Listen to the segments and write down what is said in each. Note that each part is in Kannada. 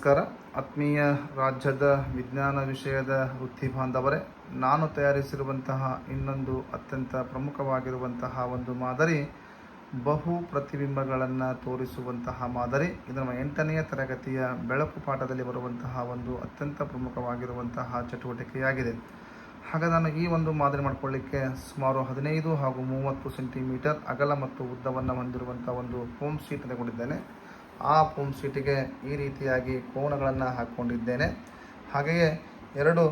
ನಮಸ್ಕಾರ. ಆತ್ಮೀಯ ರಾಜ್ಯದ ವಿಜ್ಞಾನ ವಿಷಯದ ವೃತ್ತಿ ಬಾಂಧವರೇ, ನಾನು ತಯಾರಿಸಿರುವಂತಹ ಇನ್ನೊಂದು ಅತ್ಯಂತ ಪ್ರಮುಖವಾಗಿರುವಂತಹ ಒಂದು ಮಾದರಿ, ಬಹು ಪ್ರತಿಬಿಂಬಗಳನ್ನು ತೋರಿಸುವಂತಹ ಮಾದರಿ. ಇದು ನಮ್ಮ ಎಂಟನೆಯ ತರಗತಿಯ ಬೆಳಕು ಪಾಠದಲ್ಲಿ ಬರುವಂತಹ ಒಂದು ಅತ್ಯಂತ ಪ್ರಮುಖವಾಗಿರುವಂತಹ ಚಟುವಟಿಕೆಯಾಗಿದೆ. ಹಾಗೆ ನಾನು ಈ ಒಂದು ಮಾದರಿ ಮಾಡಿಕೊಳ್ಳಿಕ್ಕೆ ಸುಮಾರು ಹದಿನೈದು ಹಾಗೂ ಮೂವತ್ತು ಸೆಂಟಿಮೀಟರ್ ಅಗಲ ಮತ್ತು ಉದ್ದವನ್ನು ಹೊಂದಿರುವಂಥ ಒಂದು ಹೋಮ್ ಶೀಟ್ ತೆಗೆದುಕೊಂಡಿದ್ದೇನೆ. ಆ ಪುಂಪ್ ಶೀಟಿಗೆ ಈ ರೀತಿಯಾಗಿ ಕೋಣಗಳನ್ನು ಹಾಕ್ಕೊಂಡಿದ್ದೇನೆ ಹಾಗೆಯೇ ಎರಡು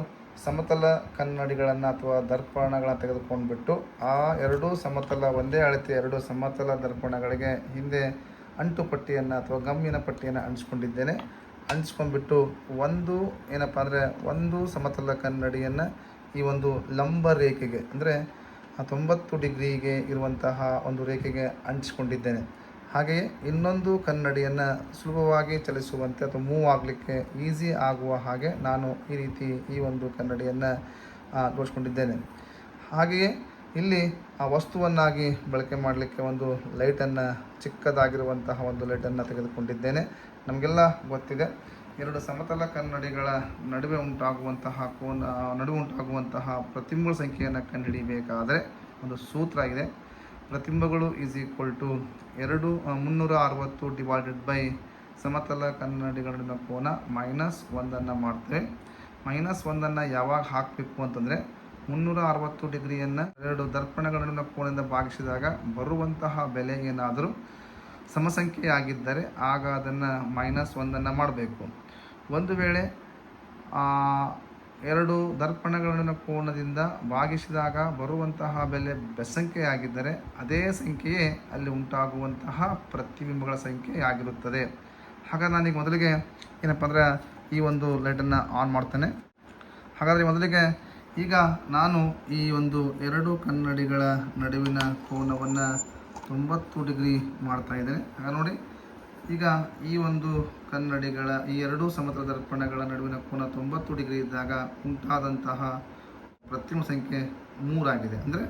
ಸಮತಲ ಕನ್ನಡಿಗಳನ್ನು ಅಥವಾ ದರ್ಪಣಗಳನ್ನು ತೆಗೆದುಕೊಂಡ್ಬಿಟ್ಟು ಆ ಎರಡೂ ಸಮತಲ ಒಂದೇ ಅಳತೆ ಎರಡು ಸಮತಲ ದರ್ಪಣಗಳಿಗೆ ಹಿಂದೆ ಅಂಟು ಪಟ್ಟಿಯನ್ನು ಅಥವಾ ಗಮ್ಮಿನ ಪಟ್ಟಿಯನ್ನು ಅಂಟಿಸ್ಕೊಂಡಿದ್ದೇನೆ ಅಂಟಿಸ್ಕೊಂಡ್ಬಿಟ್ಟು ಒಂದು ಏನಪ್ಪ ಅಂದರೆ ಒಂದು ಸಮತಲ ಕನ್ನಡಿಯನ್ನು ಈ ಒಂದು ಲಂಬ ರೇಖೆಗೆ ಅಂದರೆ ತೊಂಬತ್ತು ಡಿಗ್ರಿಗೆ ಇರುವಂತಹ ಒಂದು ರೇಖೆಗೆ ಅಂಟಿಸ್ಕೊಂಡಿದ್ದೇನೆ ಹಾಗೆಯೇ ಇನ್ನೊಂದು ಕನ್ನಡಿಯನ್ನು ಸುಲಭವಾಗಿ ಚಲಿಸುವಂತೆ ಅಥವಾ ಮೂವ್ ಆಗಲಿಕ್ಕೆ ಈಸಿ ಆಗುವ ಹಾಗೆ ನಾನು ಈ ರೀತಿ ಈ ಒಂದು ಕನ್ನಡಿಯನ್ನು ತೋರಿಸ್ಕೊಂಡಿದ್ದೇನೆ. ಹಾಗೆಯೇ ಇಲ್ಲಿ ಆ ವಸ್ತುವನ್ನಾಗಿ ಬಳಕೆ ಮಾಡಲಿಕ್ಕೆ ಒಂದು ಲೈಟನ್ನು ಚಿಕ್ಕದಾಗಿರುವಂತಹ ಒಂದು ಲೈಟನ್ನು ತೆಗೆದುಕೊಂಡಿದ್ದೇನೆ. ನಮಗೆಲ್ಲ ಗೊತ್ತಿದೆ, ಎರಡು ಸಮತಲ ಕನ್ನಡಿಗಳ ನಡುವೆ ಉಂಟಾಗುವಂತಹ ಕೋನ ನಡುವೆ ಉಂಟಾಗುವಂತಹ ಪ್ರತಿಮೂಲ ಸಂಖ್ಯೆಯನ್ನು ಕಂಡುಹಿಡಿಯಬೇಕಾದರೆ ಒಂದು ಸೂತ್ರ ಇದೆ. ಪ್ರತಿಬಿಂಬಗಳು ಈಸ್ ಈಕ್ವಲ್ ಟು ಎರಡು ಮುನ್ನೂರ ಅರವತ್ತು ಡಿವೈಡೆಡ್ ಬೈ ಸಮತಲ ಕನ್ನಡಿಗಳನ್ನ ಕೋನ ಮೈನಸ್ ಒಂದನ್ನು ಮಾಡ್ತೇವೆ. ಮೈನಸ್ ಒಂದನ್ನು ಯಾವಾಗ ಹಾಕಬೇಕು ಅಂತಂದರೆ ಮುನ್ನೂರ ಅರವತ್ತು ಡಿಗ್ರಿಯನ್ನು ಎರಡು ದರ್ಪಣಗಳನ್ನು ಕೋಣದಿಂದ ಭಾಗಿಸಿದಾಗ ಬರುವಂತಹ ಬೆಲೆ ಏನಾದರೂ ಸಮಸಂಖ್ಯೆಯಾಗಿದ್ದರೆ ಆಗ ಅದನ್ನು ಮೈನಸ್ ಒಂದನ್ನು ಮಾಡಬೇಕು. ಒಂದು ವೇಳೆ ಎರಡು ದರ್ಪಣಗಳನ್ನು ಕೋನದಿಂದ ಭಾಗಿಸಿದಾಗ ಬರುವಂತಹ ಬೆಲೆ ಬೆಸಂಖ್ಯೆಯಾಗಿದ್ದರೆ ಅದೇ ಸಂಖ್ಯೆಯೇ ಅಲ್ಲಿ ಉಂಟಾಗುವಂತಹ ಪ್ರತಿಬಿಂಬಗಳ ಸಂಖ್ಯೆಯಾಗಿರುತ್ತದೆ. ಹಾಗಾದ್ರೆ ನಾನೀಗ ಮೊದಲಿಗೆ ಏನಪ್ಪ ಅಂದರೆ ಈ ಒಂದು ಲೈಟನ್ನು ಆನ್ ಮಾಡ್ತೇನೆ. ಹಾಗಾದರೆ ಮೊದಲಿಗೆ ಈಗ ನಾನು ಈ ಒಂದು ಎರಡು ಕನ್ನಡಿಗಳ ನಡುವಿನ ಕೋನವನ್ನು ತೊಂಬತ್ತು ಡಿಗ್ರಿ ಮಾಡ್ತಾ ಇದ್ದೇನೆ. ಆಗ ನೋಡಿ ಈಗ ಈ ಒಂದು ಕನ್ನಡಿಗಳ, ಈ ಎರಡೂ ಸಮತಲ ದರ್ಪಣಗಳ ನಡುವಿನ ಕೋನ ತೊಂಬತ್ತು ಡಿಗ್ರಿ ಇದ್ದಾಗ ಉಂಟಾದಂತಹ ಪ್ರತಿಮ ಸಂಖ್ಯೆ ಮೂರಾಗಿದೆ. ಅಂದರೆ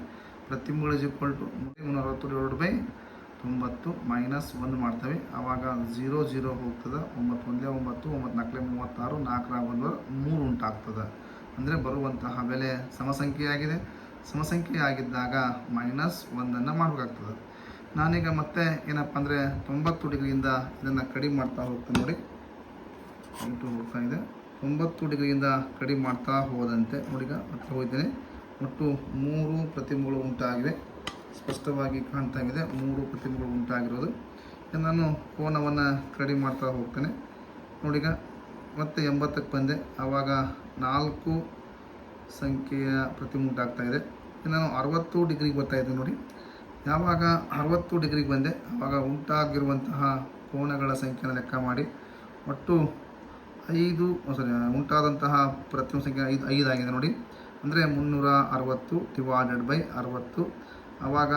ಪ್ರತಿಮಗಳು ಇಸ್ ಈಕ್ವಲ್ ಟು ಮುನ್ನೂರ ಎರಡು ಬೈ ತೊಂಬತ್ತು ಮೈನಸ್ ಒಂದು ಮಾಡ್ತವೆ. ಆವಾಗ ಝೀರೋ ಝೀರೋ ಹೋಗ್ತದೆ. ಒಂಬತ್ತು ಒಂದೇ ಒಂಬತ್ತು ಒಂಬತ್ತು ನಾಲ್ಕಲೇ ಮೂವತ್ತಾರು, ನಾಲ್ಕರ ಒಂದು ಮೂರು ಉಂಟಾಗ್ತದೆ. ಅಂದರೆ ಬರುವಂತಹ ಬೆಲೆ ಸಮಸಂಖ್ಯೆಯಾಗಿದೆ. ಸಮಸಂಖ್ಯೆಯಾಗಿದ್ದಾಗ ಮೈನಸ್ ಒಂದನ್ನು ಮಾಡಬೇಕಾಗ್ತದೆ. ನಾನೀಗ ಮತ್ತೆ ಏನಪ್ಪ ಅಂದರೆ ತೊಂಬತ್ತು ಡಿಗ್ರಿಯಿಂದ ಇದನ್ನು ಕಡಿಮೆ ಮಾಡ್ತಾ ಹೋಗ್ತೀನಿ ನೋಡಿ. ಎಂಟು ಹೋಗ್ತಾ ಇದೆ. ತೊಂಬತ್ತು ಡಿಗ್ರಿಯಿಂದ ಕಡಿಮೆ ಮಾಡ್ತಾ ಹೋದಂತೆ ನೋಡಿಗ ಹತ್ರ ಹೋಗಿದ್ದೇನೆ ಒಟ್ಟು ಮೂರು ಪ್ರತಿಮೆಗಳು ಉಂಟಾಗಿವೆ ಸ್ಪಷ್ಟವಾಗಿ ಕಾಣ್ತಾ ಇದೆ ಮೂರು ಪ್ರತಿಮೆಗಳು ಉಂಟಾಗಿರೋದು. ನಾನು ಕೋನವನ್ನು ಕಡಿಮೆ ಮಾಡ್ತಾ ಹೋಗ್ತೇನೆ. ನೋಡಿಗ ಮತ್ತೆ ಎಂಬತ್ತಕ್ಕೆ ಬಂದೆ. ಆವಾಗ ನಾಲ್ಕು ಸಂಖ್ಯೆಯ ಪ್ರತಿಮೆ ಉಂಟಾಗ್ತಾ ಇದೆ. ನಾನು ಅರವತ್ತು ಡಿಗ್ರಿಗೆ ಬರ್ತಾ ನೋಡಿ. ಯಾವಾಗ ಅರವತ್ತು ಡಿಗ್ರಿಗೆ ಬಂದೆ ಆವಾಗ ಉಂಟಾಗಿರುವಂತಹ ಕೋನಗಳ ಸಂಖ್ಯೆನ ಲೆಕ್ಕ ಮಾಡಿ. ಒಟ್ಟು ಐದು ಸಾರಿ ಉಂಟಾದಂತಹ ಪ್ರತಿಯೊಂದು ಸಂಖ್ಯೆ ಐದು ಐದಾಗಿದೆ ನೋಡಿ. ಅಂದರೆ ಮುನ್ನೂರ ಅರವತ್ತು ಡಿವೈಡೆಡ್ ಬೈ ಅರವತ್ತು. ಆವಾಗ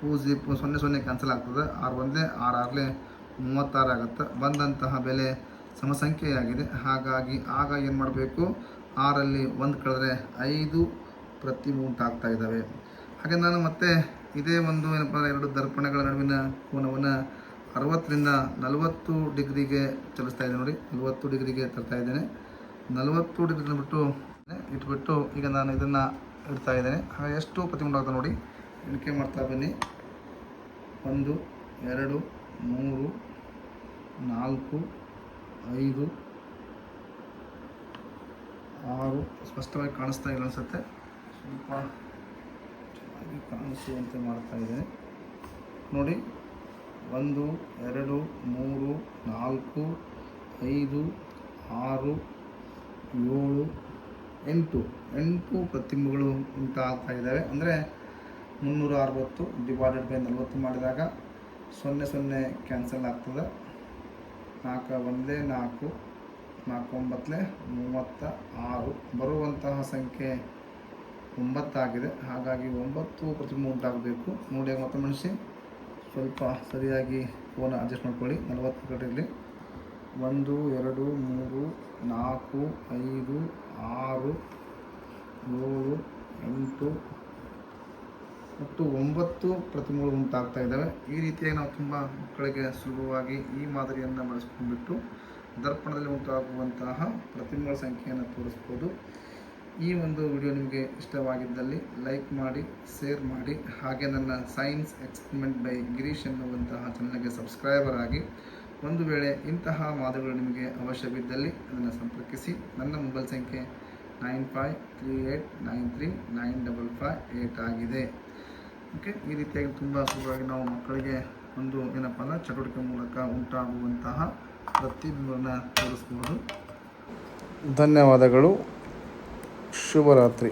ಟೂ ಜಿ ಸೊನ್ನೆ ಸೊನ್ನೆ ಕ್ಯಾನ್ಸಲ್ ಆಗ್ತದೆ. ಆರು ಒಂದೇ ಆರು ಆರಲೆ ಮೂವತ್ತಾರು ಆಗುತ್ತೆ. ಬಂದಂತಹ ಬೆಲೆ ಸಮಸಂಖ್ಯೆಯಾಗಿದೆ. ಹಾಗಾಗಿ ಆಗ ಏನು ಮಾಡಬೇಕು? ಆರಲ್ಲಿ ಒಂದು ಕಳೆದ್ರೆ ಐದು ಪ್ರತಿ ಉಂಟಾಗ್ತಾ ಇದ್ದಾವೆ. ಹಾಗೆ ನಾನು ಮತ್ತೆ ಇದೇ ಒಂದು ಏನಪ್ಪ ಎರಡು ದರ್ಪಣಗಳ ನಡುವಿನ ಕೋನವನ್ನು ಅರವತ್ತರಿಂದ ನಲವತ್ತು ಡಿಗ್ರಿಗೆ ಚಲಿಸ್ತಾ ಇದ್ದೇನೆ ನೋಡಿ. ನಲವತ್ತು ಡಿಗ್ರಿಗೆ ತರ್ತಾ ಇದ್ದೇನೆ. ನಲವತ್ತು ಡಿಗ್ರಿನ ಬಿಟ್ಟು ಇಟ್ಬಿಟ್ಟು ಈಗ ನಾನು ಇದನ್ನು ಇಡ್ತಾ ಇದ್ದೇನೆ. ಹಾಗೆ ಎಷ್ಟು ಪ್ರತಿಬಿಂಬ ನೋಡಿ. ಎಣಿಕೆ ಮಾಡ್ತಾ ಬನ್ನಿ. ಒಂದು, ಎರಡು, ಮೂರು, ನಾಲ್ಕು, ಐದು, ಆರು. ಸ್ಪಷ್ಟವಾಗಿ ಕಾಣಿಸ್ತಾ ಇಲ್ಲ ಅನಿಸುತ್ತೆ. ಸ್ವಲ್ಪ ಚೆನ್ನಾಗಿ ಕಾಣಿಸುವಂತೆ ಮಾಡ್ತಾ ಇದ್ದೇನೆ. ನೋಡಿ, ಒಂದು, ಎರಡು, ಮೂರು, ನಾಲ್ಕು, ಐದು, ಆರು, ಏಳು, ಎಂಟು. ಎಂಟು ಪ್ರತಿಮೆಗಳು ಉಂಟಾಗ್ತಾ ಇದ್ದಾವೆ. ಅಂದರೆ ಮುನ್ನೂರ ಅರವತ್ತು ಡಿವೈಡೆಡ್ ಬೈ ನಲವತ್ತು ಮಾಡಿದಾಗ ಸೊನ್ನೆ ಸೊನ್ನೆ ಕ್ಯಾನ್ಸಲ್ ಆಗ್ತದೆ. ನಾಲ್ಕು ಒಂದೇ ನಾಲ್ಕು ನಾಲ್ಕು, ಒಂಬತ್ತಲೇ ಮೂವತ್ತ ಆರು. ಬರುವಂತಹ ಸಂಖ್ಯೆ ಒಂಬತ್ತಾಗಿದೆ. ಹಾಗಾಗಿ ಒಂಬತ್ತು ಪ್ರತಿಮೆ ಉಂಟಾಗಬೇಕು. ನೋಡಿ ಮತ್ತೆ ಮನುಷ್ಯ ಸ್ವಲ್ಪ ಸರಿಯಾಗಿ ಫೋನ್ ಅಡ್ಜಸ್ಟ್ ಮಾಡ್ಕೊಳ್ಳಿ. ನಲವತ್ತು ಕಡೆಯಲ್ಲಿ. ಒಂದು, ಎರಡು, ಮೂರು, ನಾಲ್ಕು, ಐದು, ಆರು, ಏಳು, ಎಂಟು, ಒಟ್ಟು ಒಂಬತ್ತು ಪ್ರತಿಮೆಗಳು ಉಂಟಾಗ್ತಾ ಇದ್ದಾವೆ. ಈ ರೀತಿಯಾಗಿ ನಾವು ತುಂಬ ಮಕ್ಕಳಿಗೆ ಸುಲಭವಾಗಿ ಈ ಮಾದರಿಯನ್ನು ಬಳಸ್ಕೊಂಡ್ಬಿಟ್ಟು ದರ್ಪಣದಲ್ಲಿ ಉಂಟಾಗುವಂತಹ ಪ್ರತಿಮೆಗಳ ಸಂಖ್ಯೆಯನ್ನು ತೋರಿಸ್ಬೋದು. ಈ ಒಂದು ವಿಡಿಯೋ ನಿಮಗೆ ಇಷ್ಟವಾಗಿದ್ದಲ್ಲಿ ಲೈಕ್ ಮಾಡಿ, ಶೇರ್ ಮಾಡಿ, ಹಾಗೆ ನನ್ನ ಸೈನ್ಸ್ ಎಕ್ಸ್ಪರಿಮೆಂಟ್ ಬೈ ಗಿರೀಶ್ ಎನ್ನುವಂತಹ ಚಾನಲ್ಗೆ ಸಬ್ಸ್ಕ್ರೈಬರ್ ಆಗಿ ಒಂದು ವೇಳೆ ಇಂತಹ ಮಾತುಗಳು ನಿಮಗೆ ಅವಶ್ಯವಿದ್ದಲ್ಲಿ ಅದನ್ನು ಸಂಪರ್ಕಿಸಿ. ನನ್ನ ಮೊಬೈಲ್ ಸಂಖ್ಯೆ nine five three eight nine three nine double five eight ಆಗಿದೆ. ಓಕೆ, ಈ ರೀತಿಯಾಗಿ ತುಂಬ ಸುಲಭವಾಗಿ ನಾವು ಮಕ್ಕಳಿಗೆ ಒಂದು ಏನಪ್ಪ ಅಂದರೆ ಚಟುವಟಿಕೆ ಮೂಲಕ ಉಂಟಾಗುವಂತಹ ಪ್ರತಿಬಿಂಬವನ್ನು ತೋರಿಸ್ಬೋದು. ಧನ್ಯವಾದಗಳು. शुभरात्रि।